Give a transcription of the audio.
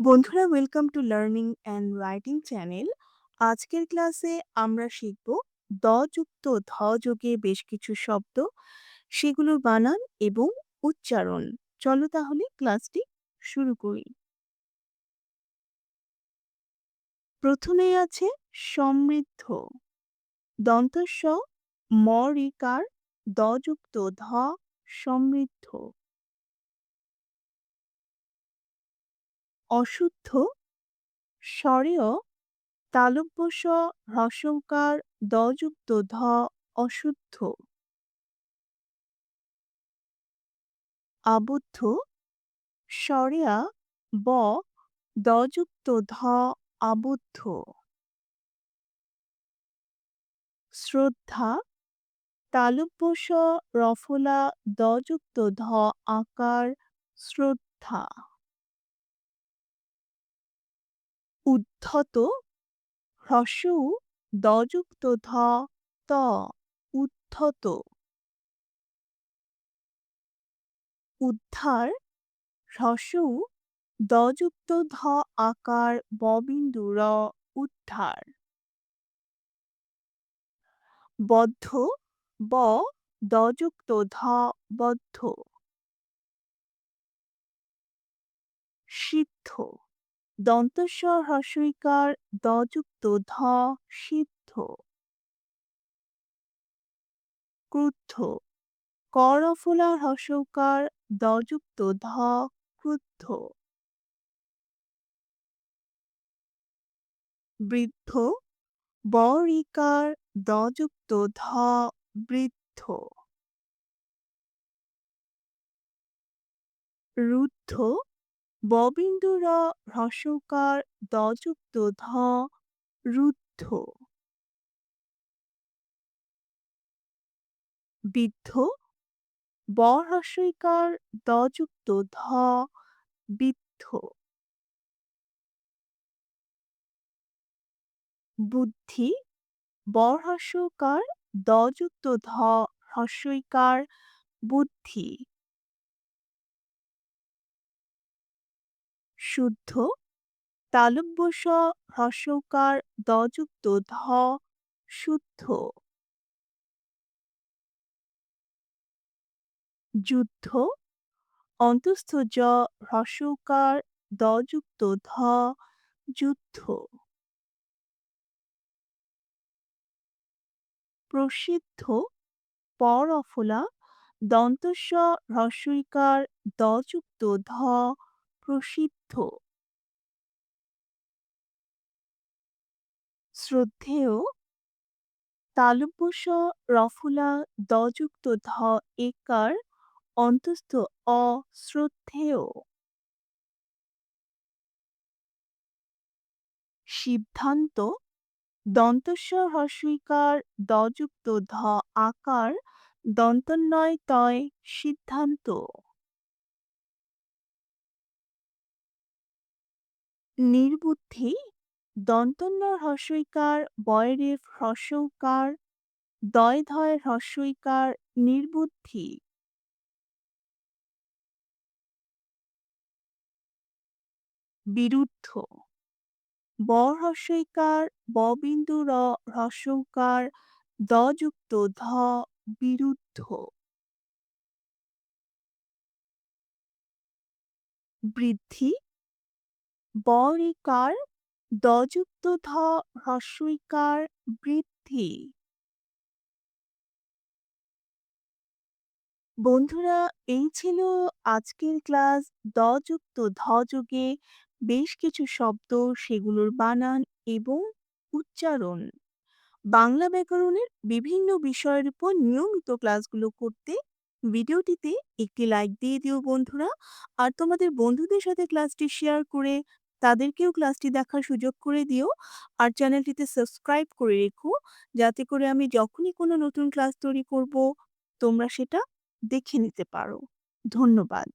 বন্ধুরা welcome to learning and writing channel আজকের ক্লাসে আমরা শিখব দ যুক্ত ধ যোগে বেশ কিছু শব্দ সেগুলোর বানান এবং উচ্চারণ। চলো তাহলে ক্লাসটি শুরু করি। প্রথমেই আছে সমৃদ্ধ। দন্তস্ব ম রিকার দ যুক্ত ধ সমৃদ্ধ অশুদ্ধ স্বরেয় তালব্য স হ্রস্বকার দযুক্ত ধ অশুদ্ধ। আবদ্ধ, স্বরেয়া ব দযুক্ত ধ আবদ্ধ। শ্রদ্ধা, তালব্য স রফলা দযুক্ত ধ আকার শ্রদ্ধা। উদ্ধত হ্রস্ব দযুক্ত ধ ত উদ্ধত। উদ্ধার হ্রস্ব দযুক্ত ধ আকার ববিন্দু র উদ্ধার। বদ্ধ ব দযুক্ত ধ বদ্ধ। সিদ্ধ দন্তস্বর হ্রস্বইকার দযুক্ত ধ সিদ্ধ। ক্রুদ্ধ। করফলা হ্রস্বকার দযুক্ত ধ ক্রুদ্ধ। বৃদ্ধ। বরিকার দযুক্ত ধ বৃদ্ধ। রুদ্ধ। ববিন্দু র হ্রস্বকার দযুক্ত ধ রুদ্ধ। বিদ্ধ বহ্রস্বইকার দযুক্ত ধ বিদ্ধ। বুদ্ধি বহ্রস্বকার দযুক্ত ধ হ্রস্বইকার বুদ্ধি। শুদ্ধ। তালব্য স হ্রস্বকার দযুক্ত ধ শুদ্ধ। যুদ্ধ। অন্তস্থ জ হ্রস্বকার দযুক্ত ধ যুদ্ধ। প্রসিদ্ধ। পর অফলা দন্তস্ব হ্রস্বইকার দযুক্ত ধ প্রসিদ্ধ। শ্রদ্ধেয় তালব্য রফুলা দযুক্ত ধ একার অন্তস্থ অশ্রদ্ধেয়। সিদ্ধান্ত দন্তস্ব হ্রস্বইকার দযুক্ত ধ আকার দন্তন্বয় তয় সিদ্ধান্ত। নির্বুদ্ধি দন্তন্য হ্রস্বইকার বয়রে হ্রস্বকার দয় ধয় হ্রস্বইকার, নির্বুদ্ধি। বিরুদ্ধ বহ্রস্বইকার ববিন্দু র হ্রস্বকার, দযুক্ত ধ, বিরুদ্ধ। বৃদ্ধি বরিকার দযুক্ত ধ বৃদ্ধি। বন্ধুরা, এই ছিল আজকের ক্লাস দ যুক্ত ধ বেশ কিছু শব্দ, সেগুলোর বানান এবং উচ্চারণ। বাংলা ব্যাকরণের বিভিন্ন বিষয়ের উপর নিয়মিত ক্লাসগুলো করতে ভিডিওটিতে একটি লাইক দিয়ে দিও বন্ধুরা। আর তোমাদের বন্ধুদের সাথে ক্লাসটি শেয়ার করে তাদেরকেও ক্লাসটি দেখার সুযোগ করে দিও। আর চ্যানেলটিতে সাবস্ক্রাইব করে রেখো। যাতে করে আমি যখনই কোনো নতুন ক্লাস তৈরি করব, তোমরা সেটা দেখে নিতে পারো। ধন্যবাদ।